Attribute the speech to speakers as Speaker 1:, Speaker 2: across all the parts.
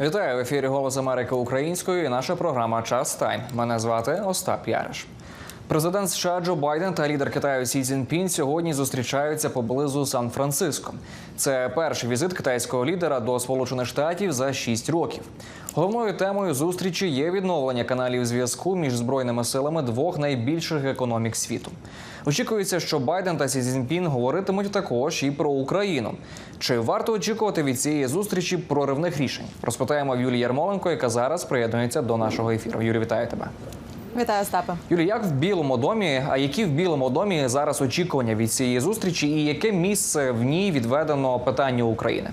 Speaker 1: Вітаю в ефірі Голос Америки українською. і Наша програма Час Тайм. Мене звати Остап Яриш. Президент США Джо Байден та лідер Китаю Сі Цзіньпін сьогодні зустрічаються поблизу Сан-Франциско. Це перший візит китайського лідера до Сполучених Штатів за шість років. Головною темою зустрічі є відновлення каналів зв'язку між збройними силами двох найбільших економік світу. Очікується, що Байден та Сі Цзіньпін говоритимуть також і про Україну. Чи варто очікувати від цієї зустрічі проривних рішень? Розпитаємо в Юлії Ярмоленко, яка зараз приєднується до нашого ефіру. Юлі, вітаю тебе.
Speaker 2: Вітаю, Остапе.
Speaker 1: Юлі, як в Білому домі? А які в Білому домі зараз очікування від цієї зустрічі, і яке місце в ній відведено питанню України?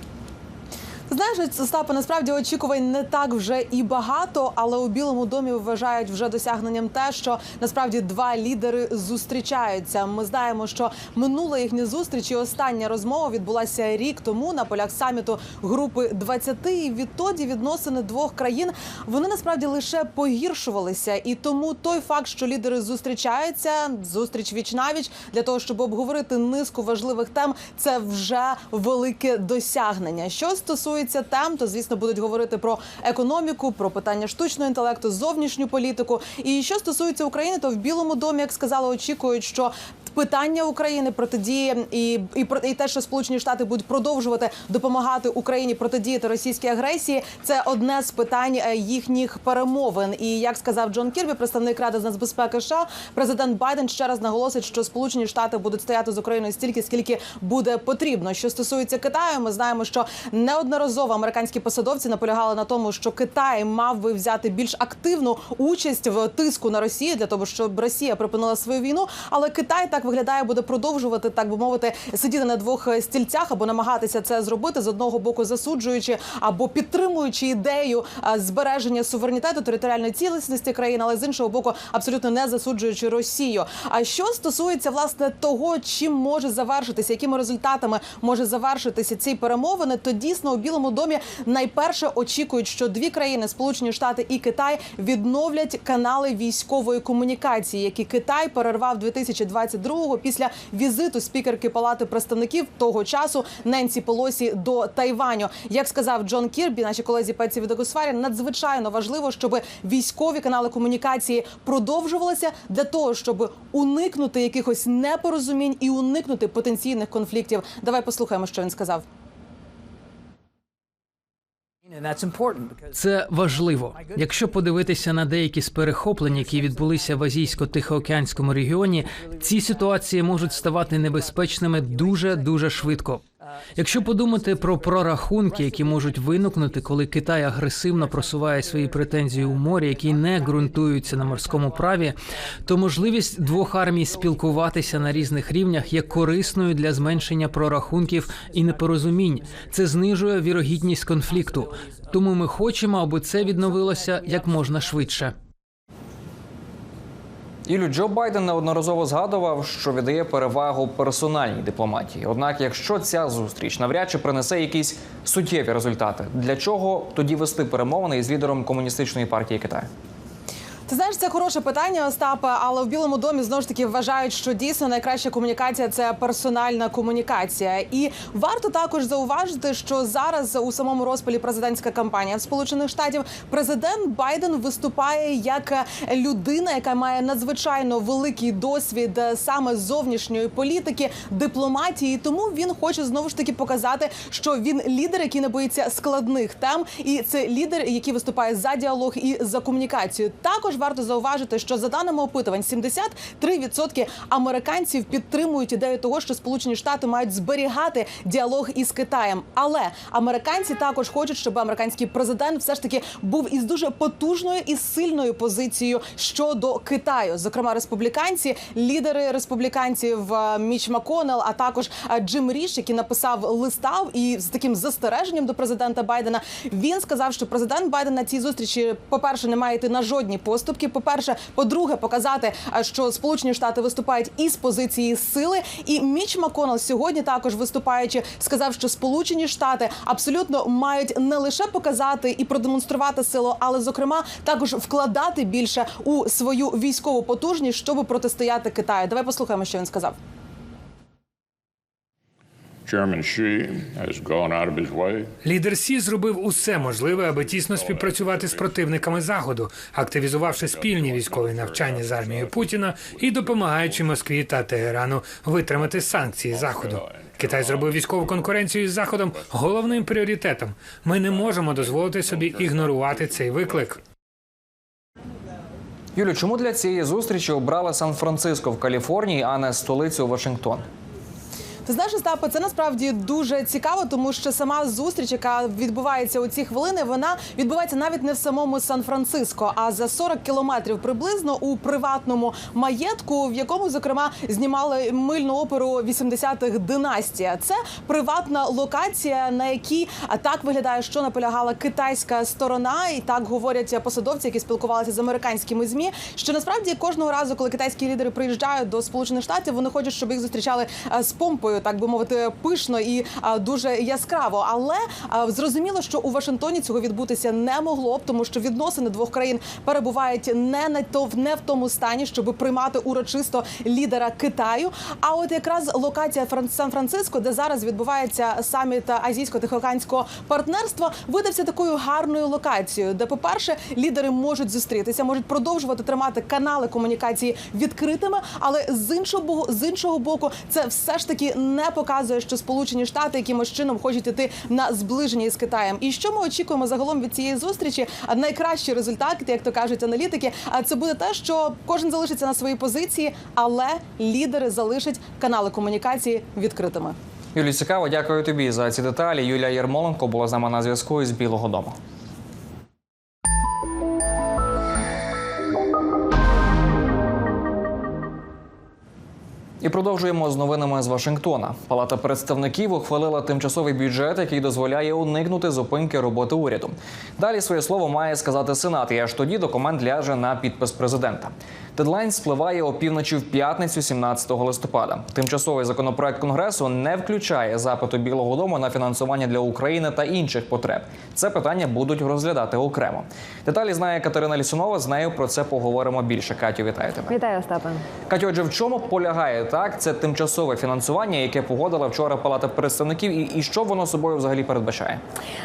Speaker 2: Знаєш, Остапе, насправді очікувань не так вже і багато, але у Білому домі вважають вже досягненням те, що насправді два лідери зустрічаються. Ми знаємо, що минула їхня зустріч і остання розмова відбулася рік тому на полях саміту групи 20. І відтоді відносини двох країн вони насправді лише погіршувалися. І тому той факт, що лідери зустрічаються, зустріч віч навіч для того, щоб обговорити низку важливих тем, це вже велике досягнення. Що стосується тем, то звісно будуть говорити про економіку, про питання штучного інтелекту, зовнішню політику. І що стосується України, то в Білому домі, як сказали, очікують, що питання України протидії і, і і те, що Сполучені Штати будуть продовжувати допомагати Україні протидіяти російській агресії, це одне з питань е, їхніх перемовин. І як сказав Джон Кірбі, представник ради з нацбезпеки США, президент Байден ще раз наголосить, що Сполучені Штати будуть стояти з Україною стільки, скільки буде потрібно. Що стосується Китаю, ми знаємо, що неодноразово американські посадовці наполягали на тому, що Китай мав би взяти більш активну участь в тиску на Росію для того, щоб Росія припинила свою війну. Але Китай так виглядає, буде продовжувати так би мовити сидіти на двох стільцях або намагатися це зробити з одного боку, засуджуючи або підтримуючи ідею збереження суверенітету територіальної цілісності країни, але з іншого боку, абсолютно не засуджуючи Росію. А що стосується власне того, чим може завершитися, якими результатами може завершитися ці перемовини, то дійсно у Білому домі найперше очікують, що дві країни Сполучені Штати і Китай відновлять канали військової комунікації, які Китай перервав 2022-го після візиту спікерки Палати представників того часу Ненсі Полосі до Тайваню. Як сказав Джон Кірбі, наші колезі Пеці Відогосфарі, надзвичайно важливо, щоб військові канали комунікації продовжувалися для того, щоб уникнути якихось непорозумінь і уникнути потенційних конфліктів. Давай послухаємо, що він сказав.
Speaker 3: Це важливо. Якщо подивитися на деякі з перехоплень, які відбулися в азійсько-тихоокеанському регіоні, ці ситуації можуть ставати небезпечними дуже дуже швидко. Якщо подумати про прорахунки, які можуть виникнути, коли Китай агресивно просуває свої претензії у морі, які не ґрунтуються на морському праві, то можливість двох армій спілкуватися на різних рівнях є корисною для зменшення прорахунків і непорозумінь. Це знижує вірогідність конфлікту. Тому ми хочемо, аби це відновилося як можна швидше.
Speaker 1: Ілю Джо Байден неодноразово згадував, що віддає перевагу персональній дипломатії. Однак, якщо ця зустріч навряд чи принесе якісь суттєві результати, для чого тоді вести перемовини із лідером комуністичної партії Китаю?
Speaker 2: Ти знаєш, це хороше питання, Остапе, але в Білому домі знову ж таки вважають, що дійсно найкраща комунікація це персональна комунікація. І варто також зауважити, що зараз у самому розпалі президентська кампанія в Сполучених Штатів президент Байден виступає як людина, яка має надзвичайно великий досвід саме зовнішньої політики, дипломатії. Тому він хоче знову ж таки показати, що він лідер, який не боїться складних тем, і це лідер, який виступає за діалог і за комунікацію. Також варто зауважити, що за даними опитувань, 73% американців підтримують ідею того, що Сполучені Штати мають зберігати діалог із Китаєм. Але американці також хочуть, щоб американський президент все ж таки був із дуже потужною і сильною позицією щодо Китаю. Зокрема, республіканці, лідери республіканців е, Міч Маконел, а також е, Джим Ріш, який написав листа і з таким застереженням до президента Байдена. Він сказав, що президент Байден на цій зустрічі, по перше, не має йти на жодні поступки. По перше, по-друге, показати, е, що Сполучені Штати виступають із позиції сили. І Міч Маконел сьогодні також виступаючи, сказав, що Сполучені Штати абсолютно мають не лише показати і продемонструвати силу, але зокрема також вкладати більше у свою військову потужність, щоб протистояти Китаю. Давай послухаємо, що він сказав.
Speaker 4: Лідер Сі зробив усе можливе, аби тісно співпрацювати з противниками заходу, активізувавши спільні військові навчання з армією Путіна і допомагаючи Москві та Тегерану витримати санкції заходу. Китай зробив військову конкуренцію із заходом головним пріоритетом. Ми не можемо дозволити собі ігнорувати цей виклик.
Speaker 1: Юлю, чому для цієї зустрічі обрали Сан-Франциско в Каліфорнії, а не столицю Вашингтон?
Speaker 2: Ти знаєш, Остапе, це насправді дуже цікаво, тому що сама зустріч, яка відбувається у ці хвилини, вона відбувається навіть не в самому Сан-Франциско, а за 40 кілометрів приблизно у приватному маєтку, в якому зокрема знімали мильну оперу 80-х династія. Це приватна локація, на якій так виглядає, що наполягала китайська сторона, і так говорять посадовці, які спілкувалися з американськими змі. Що насправді кожного разу, коли китайські лідери приїжджають до Сполучених Штатів, вони хочуть, щоб їх зустрічали е, з помпою, так би мовити, пишно і дуже яскраво. Але зрозуміло, що у Вашингтоні цього відбутися не могло б, тому що відносини двох країн перебувають не на то не в тому стані, щоб приймати урочисто лідера Китаю. А от якраз локація Фран- Сан-Франциско, де зараз відбувається саміт азійсько-тихоокеанського партнерства, видався такою гарною локацією, де, по-перше, лідери можуть зустрітися, можуть продовжувати тримати канали комунікації відкритими, але з іншого з іншого боку, це все ж таки не показує, що Сполучені Штати якимось чином хочуть іти на зближення із Китаєм. І що ми очікуємо загалом від цієї зустрічі? Найкращий результат, як то кажуть аналітики, це буде те, що кожен залишиться на своїй позиції, але лідери залишать канали комунікації відкритими.
Speaker 1: Юлі, цікаво, дякую тобі за ці деталі. Юлія Єрмоленко була з нами на зв'язку із Білого Дому. І продовжуємо з новинами з Вашингтона. Палата представників ухвалила тимчасовий бюджет, який дозволяє уникнути зупинки роботи уряду. Далі своє слово має сказати Сенат, і аж тоді документ ляже на підпис президента. Дедлайн спливає опівночі в п'ятницю, 17 листопада. Тимчасовий законопроект конгресу не включає запиту Білого Дому на фінансування для України та інших потреб. Це питання будуть розглядати окремо. Деталі знає Катерина Лісунова. З нею про це поговоримо більше. Катю, вітаю тебе.
Speaker 5: Вітаю, Остапе.
Speaker 1: Катю, отже, в чому полягає так? Це тимчасове фінансування, яке погодила вчора Палата представників, і, і що воно собою взагалі передбачає?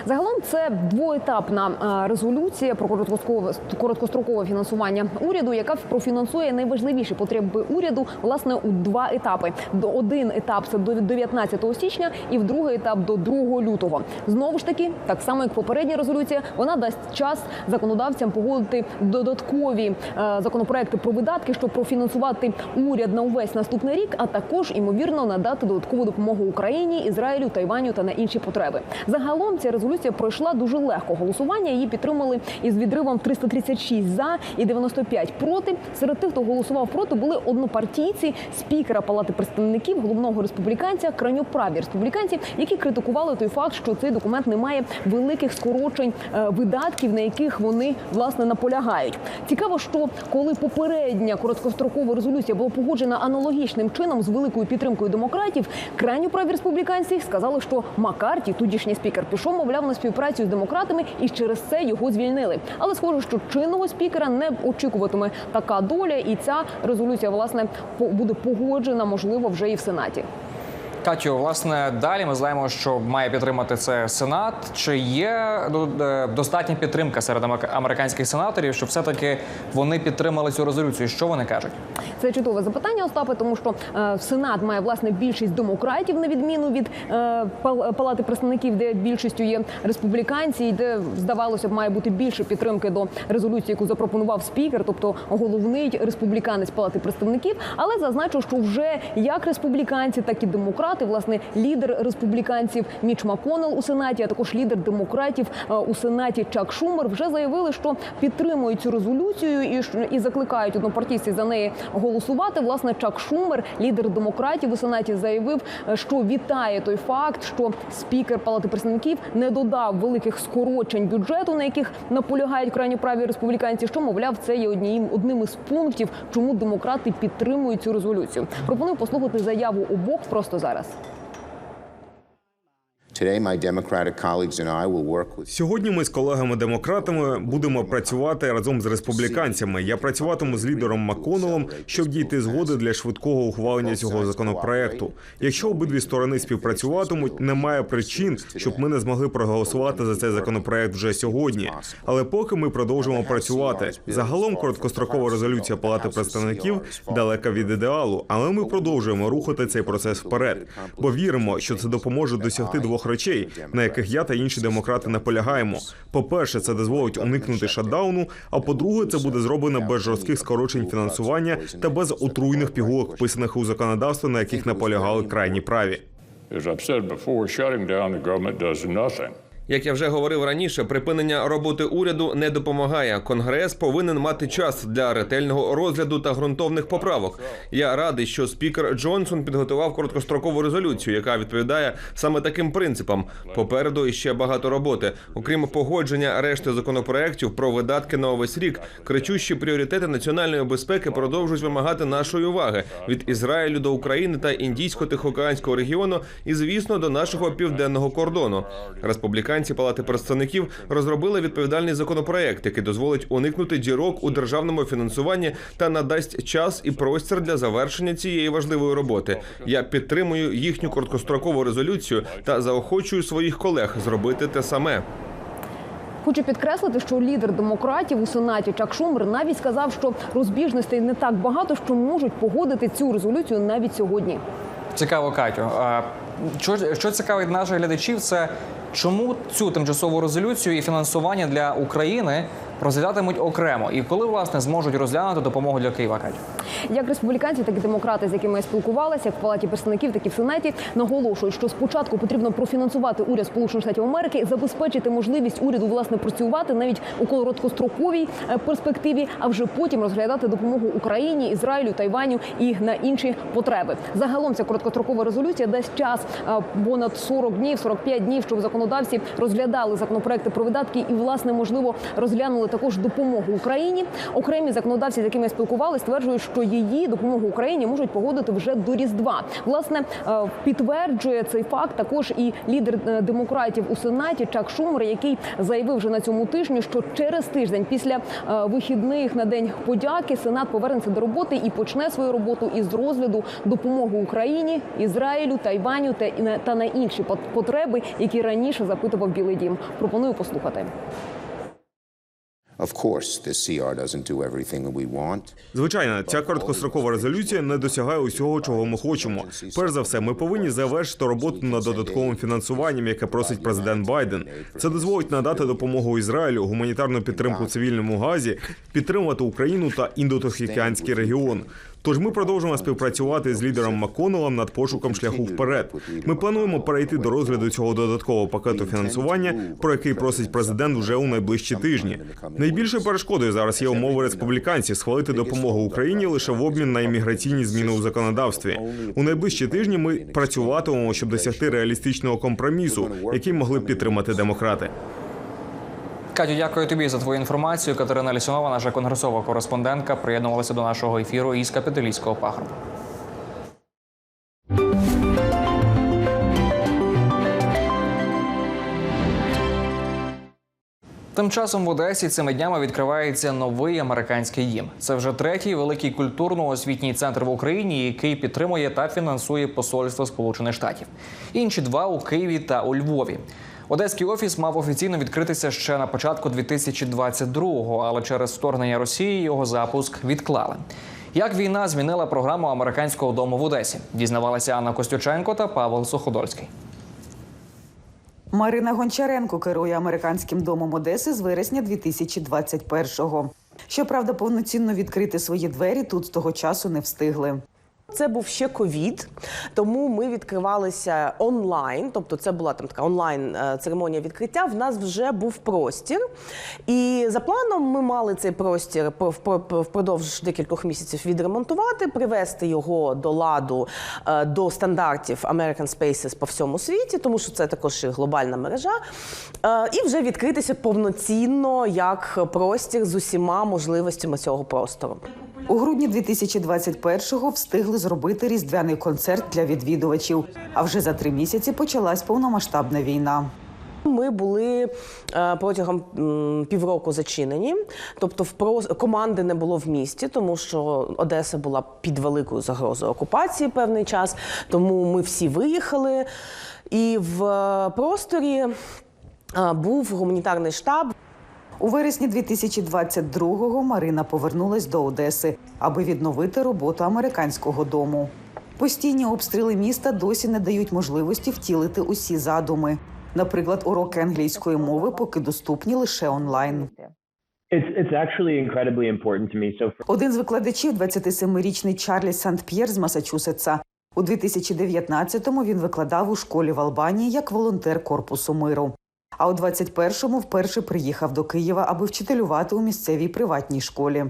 Speaker 5: Загалом це двоетапна е, резолюція про короткострокове короткострокове фінансування уряду, яка профінансує найважливіші потреби уряду власне у два етапи. До один етап це до 19 січня, і в другий етап до 2 лютого. Знову ж таки, так само як попередня резолюція, вона дасть час законодавцям погодити додаткові е, законопроекти про видатки, щоб профінансувати уряд на увесь наступний рік, а також імовірно надати додаткову допомогу Україні, Ізраїлю, Тайваню та на інші потреби. Загалом ця резолюція пройшла дуже легко. Голосування її підтримали із відривом 336 за і 95 проти. Серед тих, хто голосував проти, були однопартійці спікера Палати представників, головного республіканця, крайньоправі республіканці, які критикували той факт, що цей документ не має великих скорочень е, видатків, на яких вони власне наполягають. Цікаво, що коли попередня короткострокова резолюція була погоджена аналогічним чином з великою підтримкою демократів, крайньо праві республіканці сказали, що Маккарті, тодішній спікер, пішов, мовляв, на співпрацю з демократами, і через це його звільнили. Але схоже, що чинного спікера не очікуватиме така доля, і ця резолюція власне буде погоджена, можливо, вже і в сенаті.
Speaker 1: Катю, власне, далі ми знаємо, що має підтримати це Сенат. Чи є ну, е, достатня підтримка серед амер- американських сенаторів, що все-таки вони підтримали цю резолюцію? Що вони кажуть?
Speaker 5: Це чудове запитання, Остапе, тому що е, Сенат має власне більшість демократів на відміну від е, пал- палати представників, де більшістю є республіканці, і де здавалося б має бути більше підтримки до резолюції, яку запропонував спікер, тобто головний республіканець палати представників. Але зазначу, що вже як республіканці, так і демократи, власне, лідер республіканців Міч Маконел у сенаті, а також лідер демократів е, у сенаті Чак Шумер вже заявили, що підтримують цю резолюцію і і закликають однопартійців за неї голосувати. Власне, Чак Шумер, лідер демократів у сенаті, заявив, е, що вітає той факт, що спікер Палати представників не додав великих скорочень бюджету, на яких наполягають крайні праві республіканці. Що мовляв, це є однією одним із пунктів, чому демократи підтримують цю резолюцію. Пропоную послухати заяву обох просто зараз.
Speaker 6: Dios.
Speaker 7: Сьогодні ми з колегами-демократами будемо працювати разом з республіканцями. Я працюватиму з лідером Макконелом, щоб дійти згоди для швидкого ухвалення цього законопроекту. Якщо обидві сторони співпрацюватимуть, немає причин, щоб ми не змогли проголосувати за цей законопроект вже сьогодні. Але поки ми продовжуємо працювати. Загалом короткострокова резолюція Палати представників далека від ідеалу, але ми продовжуємо рухати цей процес вперед, бо віримо, що це допоможе досягти двох речей, на яких я та інші демократи наполягаємо. По-перше, це дозволить уникнути шатдауну. А по-друге, це буде зроблено без жорстких скорочень фінансування та без отруйних пігулок, вписаних у законодавство, на яких наполягали крайні праві.
Speaker 8: As I've.
Speaker 9: Як я вже говорив раніше, припинення роботи уряду не допомагає. Конгрес повинен мати час для ретельного розгляду та ґрунтовних поправок. Я радий, що спікер Джонсон підготував короткострокову резолюцію, яка відповідає саме таким принципам. Попереду іще багато роботи. Окрім погодження решти законопроєктів про видатки на увесь рік, кричущі пріоритети національної безпеки продовжують вимагати нашої уваги від Ізраїлю до України та індійсько-тихоокеанського регіону, і звісно до нашого південного кордону. Республіканці Палати представників розробили відповідальний законопроект, який дозволить уникнути дірок у державному фінансуванні та надасть час і простір для завершення цієї важливої роботи. Я підтримую їхню короткострокову резолюцію та заохочую своїх колег зробити те саме.
Speaker 5: Хочу підкреслити, що лідер демократів у сенаті Чак Шумер навіть сказав, що розбіжностей не так багато, що можуть погодити цю резолюцію навіть сьогодні.
Speaker 1: Цікаво, Катю. Що, що цікавить наших глядачів, це чому цю тимчасову резолюцію і фінансування для України розглядатимуть окремо, і коли власне зможуть розглянути допомогу для Києва, Катю?
Speaker 5: Як республіканці, так і демократи, з якими я спілкувалася, як в палаті представників, так і в сенаті, наголошують, що спочатку потрібно профінансувати уряд Сполучених Штатів Америки, забезпечити можливість уряду власне працювати навіть у короткостроковій е, перспективі, а вже потім розглядати допомогу Україні, Ізраїлю, Тайваню і на інші потреби. Загалом ця короткострокова резолюція дасть час е, понад 40 днів, 45 днів, щоб законодавці розглядали законопроекти про видатки і, власне, можливо, розглянули також допомогу Україні. Окремі законодавці, з якими я спілкувалися, стверджують, що її допомогу Україні можуть погодити вже до Різдва. Власне е, підтверджує цей факт також і лідер е, демократів у сенаті Чак Шумер, який заявив вже на цьому тижні, що через тиждень після е, вихідних на день подяки Сенат повернеться до роботи і почне свою роботу із розгляду допомоги Україні, Ізраїлю, Тайваню та на- інші пот- потреби, які раніше запитував Білий Дім. Пропоную послухати.
Speaker 7: Звичайно, ця короткострокова резолюція не досягає усього, чого ми хочемо. Перш за все, ми повинні завершити роботу над додатковим фінансуванням, яке просить президент Байден. Це дозволить надати допомогу Ізраїлю, гуманітарну підтримку цивільному газі, підтримувати Україну та індотихоокеанський регіон. Тож ми продовжуємо співпрацювати з лідером Макконелом над пошуком шляху вперед. Ми плануємо перейти до розгляду цього додаткового пакету фінансування, про який просить президент вже у найближчі тижні. Найбільшою перешкодою зараз є умови республіканців схвалити допомогу Україні лише в обмін на імміграційні зміни у законодавстві. У найближчі тижні ми працюватимемо, щоб досягти реалістичного компромісу, який могли б підтримати демократи.
Speaker 1: Катю, дякую тобі за твою інформацію. Катерина Лісунова, наша конгресова кореспондентка, приєднувалася до нашого ефіру із капітолійського пагорба. Тим часом в Одесі цими днями відкривається новий американський дім. Це вже третій великий культурно-освітній центр в Україні, який підтримує та фінансує посольство Сполучених Штатів. Інші два у Києві та у Львові. Одеський офіс мав офіційно відкритися ще на початку 2022-го, але через вторгнення Росії його запуск відклали. Як війна змінила програму американського дому в Одесі? Дізнавалися Анна Костюченко та Павел Суходольський.
Speaker 10: Марина Гончаренко керує американським домом Одеси з вересня 2021-го. Щоправда, повноцінно відкрити свої двері тут з того часу не встигли.
Speaker 11: Це був ще ковід, тому ми відкривалися онлайн. Тобто, це була там така онлайн е, церемонія відкриття. В нас вже був простір, і за планом ми мали цей простір впродовж декількох місяців відремонтувати, привести його до ладу е, до стандартів American Spaces по всьому світі, тому що це також і глобальна мережа, е, і вже відкритися повноцінно як простір з усіма можливостями цього простору.
Speaker 10: У грудні 2021-го встигли зробити різдвяний концерт для відвідувачів. А вже за три місяці почалась повномасштабна війна.
Speaker 11: Ми були е, протягом півроку зачинені, тобто команди не було в місті, тому що Одеса була під великою загрозою окупації певний час. Тому ми всі виїхали. І в е, просторі е, був гуманітарний штаб.
Speaker 10: У вересні 2022-го Марина повернулась до Одеси, аби відновити роботу американського дому. Постійні обстріли міста досі не дають можливості втілити усі задуми. Наприклад, уроки англійської мови поки доступні лише онлайн. Один з викладачів, 27-річний Чарлі Сант-П'єр з Масачусетса. У 2019-му він викладав у школі в Албанії як волонтер Корпусу миру. А у 21-му вперше приїхав до Києва, аби вчителювати у місцевій приватній школі.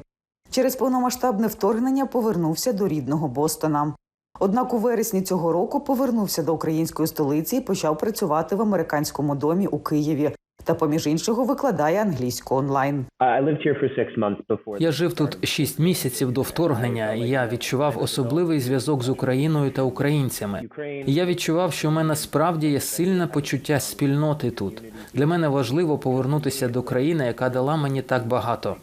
Speaker 10: Через повномасштабне вторгнення повернувся до рідного Бостона. Однак у вересні цього року повернувся до української столиці і почав працювати в американському домі у Києві. Та, поміж іншого, викладає англійську онлайн.
Speaker 3: Я жив тут шість місяців до вторгнення. і Я відчував особливий зв'язок з Україною та українцями. І Я відчував, що в мене справді є сильне почуття спільноти тут. Для мене важливо повернутися до країни, яка дала мені так багато.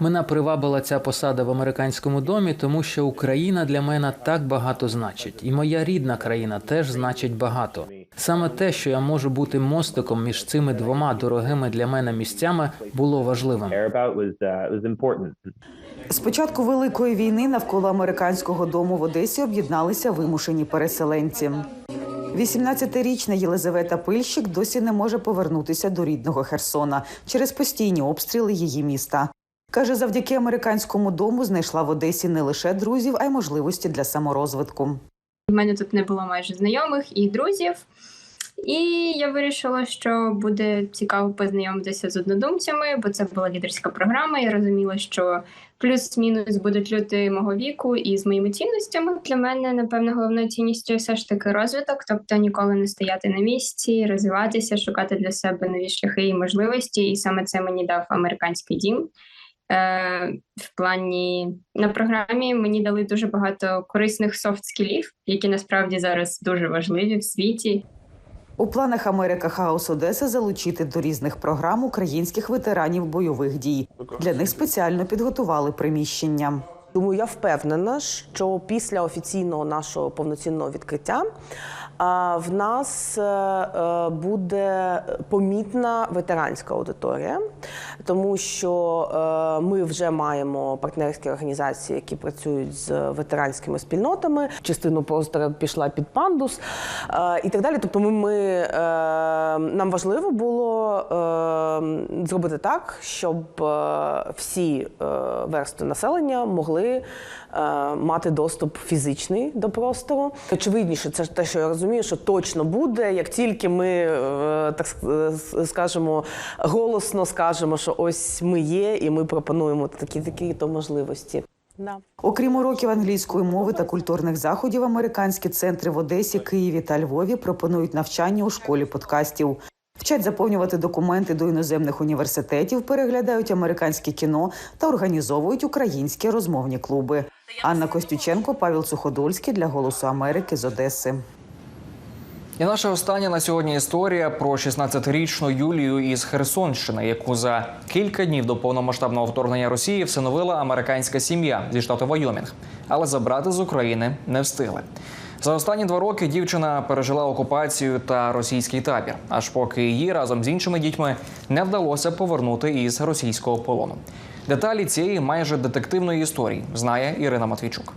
Speaker 3: Мене привабила ця посада в американському домі, тому що Україна для мене так багато значить, і моя рідна країна теж значить багато. Саме те, що я можу бути мостиком між цими двома дорогими для мене місцями, було важливим.
Speaker 10: З початку великої війни навколо американського дому в Одесі об'єдналися вимушені переселенці. 18-річна Єлизавета Пильщик досі не може повернутися до рідного Херсона через постійні обстріли її міста. Каже, завдяки американському дому знайшла в Одесі не лише друзів, а й можливості для саморозвитку.
Speaker 12: У мене тут не було майже знайомих і друзів. І я вирішила, що буде цікаво познайомитися з однодумцями, бо це була лідерська програма. Я розуміла, що плюс-мінус будуть люди мого віку і з моїми цінностями. Для мене, напевно, головною цінністю все ж таки розвиток, тобто ніколи не стояти на місці, розвиватися, шукати для себе нові шляхи і можливості. І саме це мені дав американський дім. Е, в плані на програмі мені дали дуже багато корисних софт-скілів, які насправді зараз дуже важливі в світі.
Speaker 10: У планах Америка Хаус Одеса залучити до різних програм українських ветеранів бойових дій. Для них спеціально підготували приміщення.
Speaker 11: Тому я впевнена, що після офіційного нашого повноцінного відкриття в нас е, е, буде помітна ветеранська аудиторія, тому що е, ми вже маємо партнерські організації, які працюють з ветеранськими спільнотами. Частину простору пішла під пандус і так далі. Тобто, ми, ми нам важливо було зробити так, щоб всі верстви населення могли мати доступ фізичний до простору. Очевидніше, це те, що я розумію, що точно буде, як тільки ми е, так скажемо голосно скажемо, що ось ми є, і ми пропонуємо такі такі то можливості. Да.
Speaker 10: Окрім уроків англійської мови та культурних заходів, американські центри в Одесі, Києві та Львові пропонують навчання у школі подкастів. Вчать заповнювати документи до іноземних університетів, переглядають американське кіно та організовують українські розмовні клуби. Анна Костюченко, Павел Суходольський для Голосу Америки з Одеси.
Speaker 1: І наша остання на сьогодні історія про 16-річну Юлію із Херсонщини, яку за кілька днів до повномасштабного вторгнення Росії всиновила американська сім'я зі штату Вайомінг, але забрати з України не встигли. За останні два роки дівчина пережила окупацію та російський табір, аж поки її разом з іншими дітьми не вдалося повернути із російського полону. Деталі цієї майже детективної історії знає Ірина Матвійчук.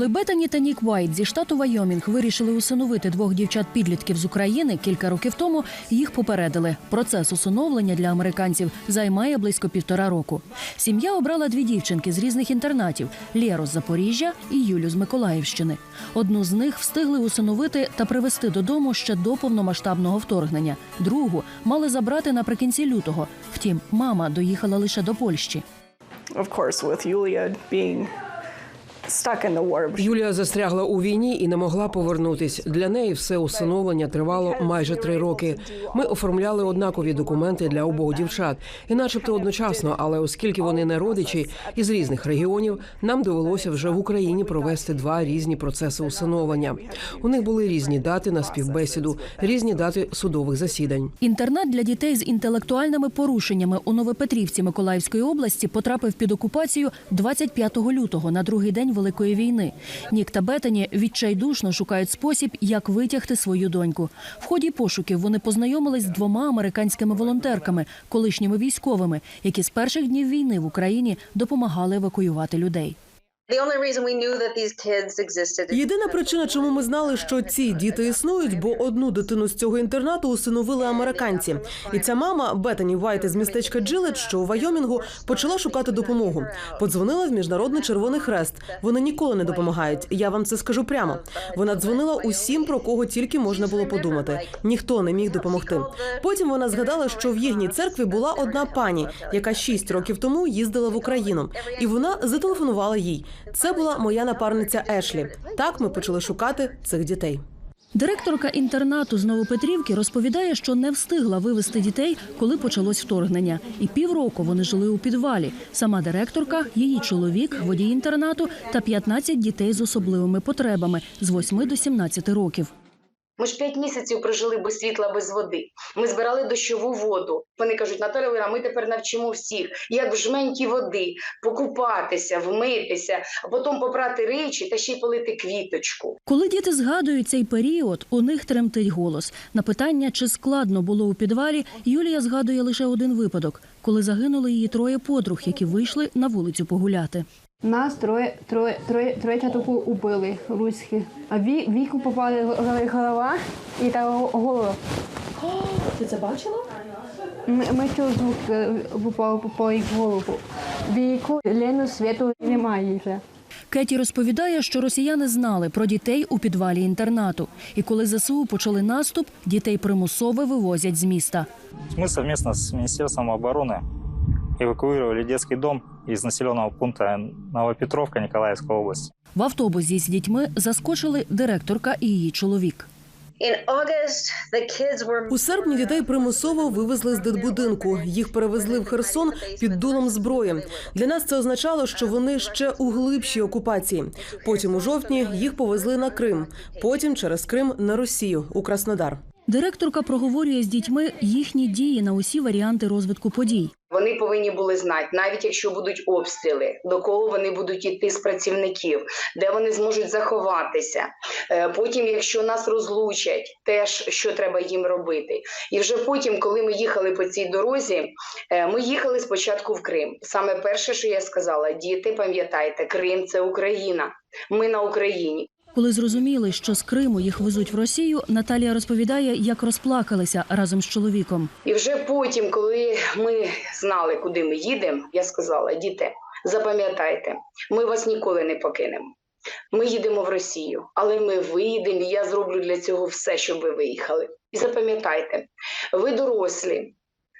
Speaker 13: Коли Бетані та Нік Вайт зі штату Вайомінг вирішили усиновити двох дівчат-підлітків з України кілька років тому, їх попередили. Процес усиновлення для американців займає близько півтора року. Сім'я обрала дві дівчинки з різних інтернатів: Лєру з Запоріжжя і Юлю з Миколаївщини. Одну з них встигли усиновити та привезти додому ще до повномасштабного вторгнення. Другу мали забрати наприкінці лютого. Втім, мама доїхала лише до Польщі.
Speaker 14: of course, with Юлія застрягла у війні і не могла повернутись. Для неї все усиновлення тривало майже три роки. Ми оформляли однакові документи для обох дівчат, і начебто одночасно, але оскільки вони не родичі із різних регіонів, нам довелося вже в Україні провести два різні процеси усиновлення. У них були різні дати на співбесіду, різні дати судових засідань.
Speaker 13: Інтернат для дітей з інтелектуальними порушеннями у Новопетрівці Миколаївської області потрапив під окупацію 25 лютого на другий день Великої війни. Нік та Бетані відчайдушно шукають спосіб, як витягти свою доньку. В ході пошуків вони познайомились з двома американськими волонтерками, колишніми військовими, які з перших днів війни в Україні допомагали евакуювати людей.
Speaker 15: Єдина причина, чому ми знали, що ці діти існують, бо одну дитину з цього інтернату усиновили американці. І ця мама Бетані Вайт із містечка Джилет, що у Вайомінгу, почала шукати допомогу. Подзвонила в міжнародний червоний хрест. Вони ніколи не допомагають. Я вам це скажу прямо. Вона дзвонила усім, про кого тільки можна було подумати. Ніхто не міг допомогти. Потім вона згадала, що в їхній церкві була одна пані, яка шість років тому їздила в Україну, і вона зателефонувала їй. Це була моя напарниця Ешлі. Так ми почали шукати цих дітей.
Speaker 13: Директорка інтернату з Новопетрівки розповідає, що не встигла вивезти дітей, коли почалось вторгнення. І півроку вони жили у підвалі. Сама директорка, її чоловік, водій інтернату та 15 дітей з особливими потребами з 8 до 17 років.
Speaker 16: Ми ж п'ять місяців прожили без світла, без води. Ми збирали дощову воду. Вони кажуть, Наталя Леонідовна, ми тепер навчимо всіх, як в жменькі води покупатися, вмитися, а потім попрати речі та ще й полити квіточку.
Speaker 13: Коли діти згадують цей період, у них тремтить голос. На питання, чи складно було у підвалі, Юлія згадує лише один випадок, коли загинули її троє подруг, які вийшли на вулицю погуляти.
Speaker 17: Нас троє, троє, троє, троє чатуку убили руські. А ві, віку попали голова і та го- голова.
Speaker 2: Ти це бачила?
Speaker 17: Ми, ми чули звук е, попав попав їй в голову. Віку, Лену, Світу немає вже.
Speaker 13: Кеті розповідає, що росіяни знали про дітей у підвалі інтернату. І коли ЗСУ почали наступ, дітей примусово вивозять з міста.
Speaker 18: Мы совместно с Министерством обороны эвакуировали детский дом из населенного пункта Новопетровка Николаевской области.
Speaker 13: В автобусі з дітьми заскочили директорка і її чоловік.
Speaker 15: У серпні дітей примусово вивезли з дитбудинку. Їх перевезли в Херсон під дулом зброї. Для нас це означало, що вони ще у глибшій окупації. Потім у жовтні їх повезли на Крим. Потім через Крим на Росію у Краснодар.
Speaker 13: Директорка проговорює з дітьми їхні дії на усі варіанти розвитку подій.
Speaker 16: Вони повинні були знати, навіть якщо будуть обстріли, до кого вони будуть йти з працівників, де вони зможуть заховатися. Е, Потім, якщо нас розлучать, теж що треба їм робити. І вже потім, коли ми їхали по цій дорозі, е, ми їхали спочатку в Крим. Саме перше, що я сказала, діти, пам'ятайте, Крим це Україна. Ми на Україні.
Speaker 13: Коли зрозуміли, що з Криму їх везуть в Росію, Наталія розповідає, як розплакалися разом з чоловіком.
Speaker 16: І вже потім, коли ми знали, куди ми їдемо, я сказала: діти, запам'ятайте, ми вас ніколи не покинемо. Ми їдемо в Росію, але ми виїдемо, і я зроблю для цього все, щоб ви виїхали. І запам'ятайте, ви дорослі,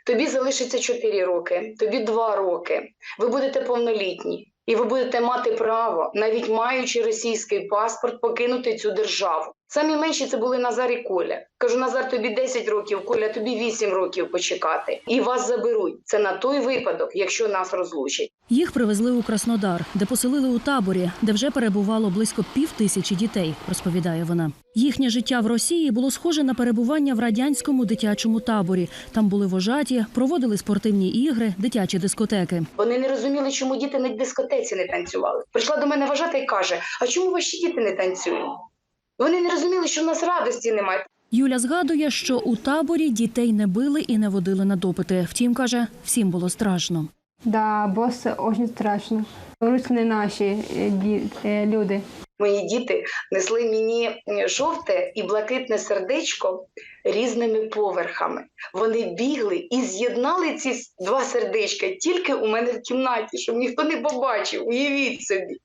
Speaker 16: тобі залишиться 4 роки, тобі 2 роки, ви будете повнолітні. І ви будете мати право, навіть маючи російський паспорт, покинути цю державу. Самі менші це були Назар і Коля. Кажу, Назар, тобі 10 років, Коля, тобі 8 років почекати. І вас заберуть. Це на той випадок, якщо нас розлучать.
Speaker 13: Їх привезли у Краснодар, де поселили у таборі, де вже перебувало близько пів тисячі дітей, розповідає вона. Їхнє життя в Росії було схоже на перебування в радянському дитячому таборі. Там були вожаті, проводили спортивні ігри, дитячі дискотеки.
Speaker 16: Вони не розуміли, чому діти на дискотеці не танцювали. Прийшла до мене вважата і каже: А чому ваші діти не танцюють? Вони не розуміли, що в нас радості немає.
Speaker 13: Юля згадує, що у таборі дітей не били і не водили на допити. Втім, каже, всім було страшно.
Speaker 17: Да, бос дуже страшно. Русь не наші е, е, люди.
Speaker 16: Мої діти несли мені жовте і блакитне сердечко різними поверхами. Вони бігли і з'єднали ці два сердечка тільки у мене в кімнаті, щоб ніхто не побачив. Уявіть собі.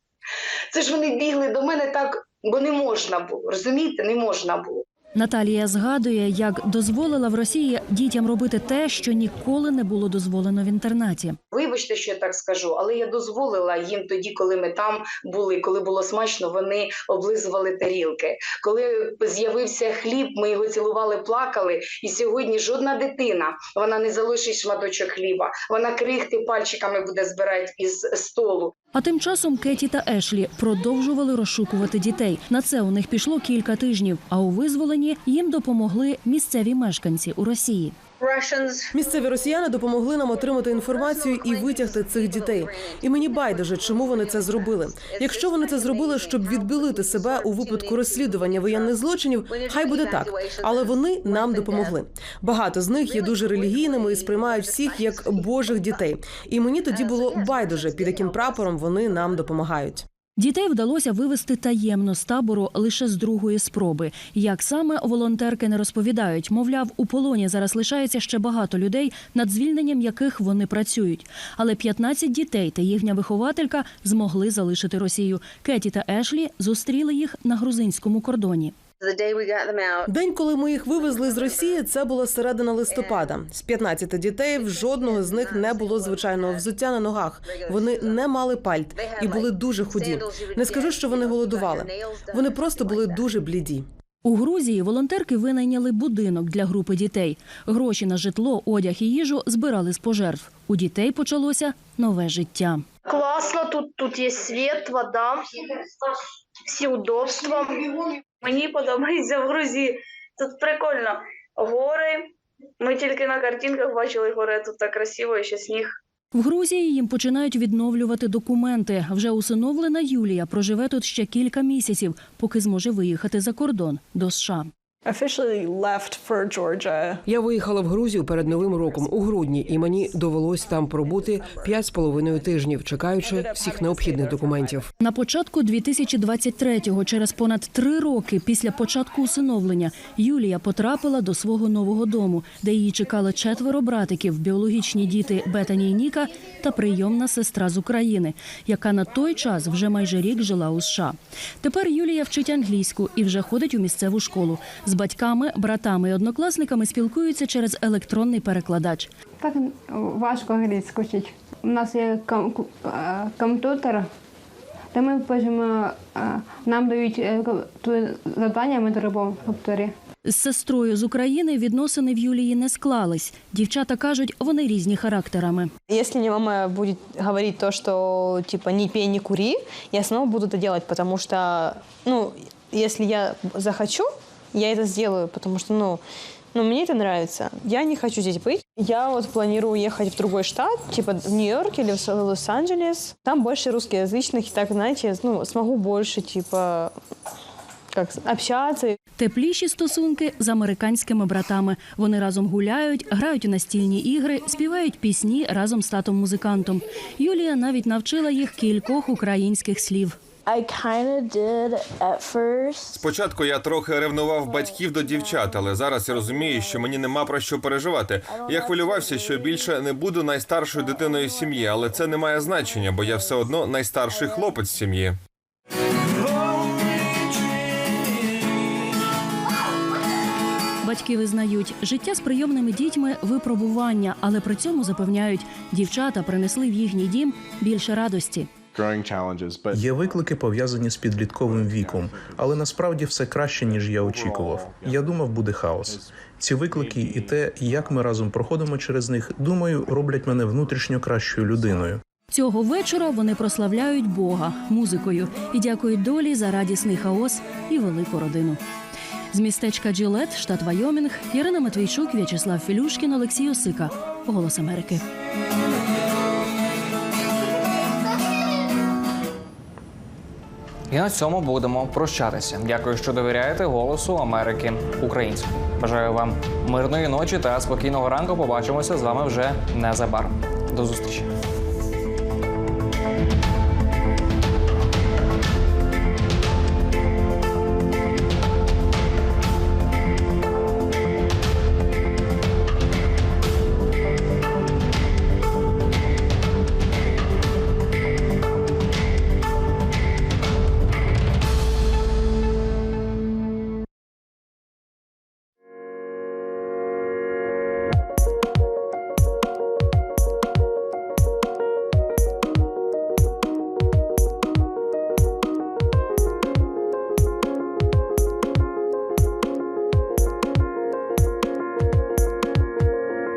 Speaker 16: Це ж вони бігли до мене так, бо не можна було. Розумієте, не можна було.
Speaker 13: Наталія згадує, як дозволила в Росії дітям робити те, що ніколи не було дозволено в інтернаті.
Speaker 16: Вибачте, що я так скажу, але я дозволила їм тоді, коли ми там були, коли було смачно, вони облизували тарілки. Коли з'явився хліб, ми його цілували, плакали. І сьогодні жодна дитина вона не залишить шматочок хліба. Вона крихти пальчиками буде збирати із столу.
Speaker 13: А тим часом Кеті та Ешлі продовжували розшукувати дітей. На це у них пішло кілька тижнів. А у визволенні їм допомогли місцеві мешканці у Росії.
Speaker 15: Місцеві росіяни допомогли нам отримати інформацію і витягти цих дітей. І мені байдуже, чому вони це зробили. Якщо вони це зробили, щоб відбілити себе у випадку розслідування воєнних злочинів, хай буде так. Але вони нам допомогли. Багато з них є дуже релігійними і сприймають всіх як божих дітей. І мені тоді було байдуже, під яким прапором вони нам допомагають.
Speaker 13: Дітей вдалося вивезти таємно з табору лише з другої спроби. Як саме волонтерки не розповідають, мовляв, у полоні зараз лишається ще багато людей, над звільненням яких вони працюють. Але 15 дітей та їхня вихователька змогли залишити Росію. Кеті та Ешлі зустріли їх на грузинському кордоні.
Speaker 15: День, коли ми їх вивезли з Росії, це була середина листопада. З 15 дітей в жодного з них не було звичайного взуття на ногах. Вони не мали пальт і були дуже худі. Не скажу, що вони голодували. Вони просто були дуже бліді.
Speaker 13: У Грузії волонтерки винайняли будинок для групи дітей. Гроші на житло, одяг і їжу збирали з пожертв. У дітей почалося нове життя.
Speaker 19: Класно, тут, тут є світ, вода, всі удобства. Мені подобається в Грузії. Тут прикольно. Гори. Ми тільки на картинках бачили гори, тут так красиво, і ще сніг.
Speaker 13: В Грузії їм починають відновлювати документи. Вже усиновлена Юлія проживе тут ще кілька місяців, поки зможе виїхати за кордон до США.
Speaker 14: Я виїхала в Грузію перед новим роком у грудні, і мені довелось там пробути п'ять з половиною тижнів, чекаючи всіх необхідних документів.
Speaker 13: На початку 2023-го, через понад три роки після початку усиновлення, Юлія потрапила до свого нового дому, де її чекали четверо братиків, біологічні діти Бетані і Ніка та прийомна сестра з України, яка на той час вже майже рік жила у США. Тепер Юлія вчить англійську і вже ходить у місцеву школу. З батьками, братами і однокласниками спілкуються через електронний перекладач.
Speaker 17: Так важко англійську вчити. У нас є комп'ютер, де ми пишемо, нам дають е, ко- завдання, ми робимо в комп'ютері.
Speaker 13: З сестрою з України відносини в Юлії не склались. Дівчата кажуть, вони різні характерами.
Speaker 20: Если мне мама будет говорить то, что типа не пей, не кури, я снова буду это делать, потому что, ну, если я захочу, я это сделаю, потому что, ну, ну, мне это нравится. Я не хочу здесь быть. Я вот планирую уехать в другой штат, типа в Нью-Йорк или в Лос-Анджелес. Там больше русскоязычных, и так, знаете, ну, смогу больше, типа, как общаться.
Speaker 13: Тепліші стосунки з американськими братами. Вони разом гуляють, грають у настільні ігри, співають пісні разом з татом-музикантом. Юлія навіть навчила їх кількох українських слів.
Speaker 21: I kind did at first.
Speaker 9: Спочатку я трохи ревнував батьків до дівчат, але зараз я розумію, що мені нема про що переживати. Я хвилювався, що більше не буду найстаршою дитиною сім'ї, але це не має значення, бо я все одно найстарший хлопець сім'ї.
Speaker 13: Батьки визнають, життя з прийомними дітьми випробування, але при цьому запевняють, дівчата принесли в їхній дім більше радості.
Speaker 22: Є виклики пов'язані з підлітковим віком, але насправді все краще ніж я очікував. Я думав, буде хаос. Ці виклики і те, як ми разом проходимо через них, думаю, роблять мене внутрішньо кращою людиною.
Speaker 13: Цього вечора вони прославляють Бога музикою і дякують долі за радісний хаос і велику родину. З містечка Джилет, штат Вайомінг, Ярина Матвійчук, В'ячеслав Філюшкін, Олексій Осика. Голос Америки.
Speaker 1: І на цьому будемо прощатися. Дякую, що довіряєте голосу Америки українською. Бажаю вам мирної ночі та спокійного ранку. Побачимося з вами вже незабаром. До зустрічі.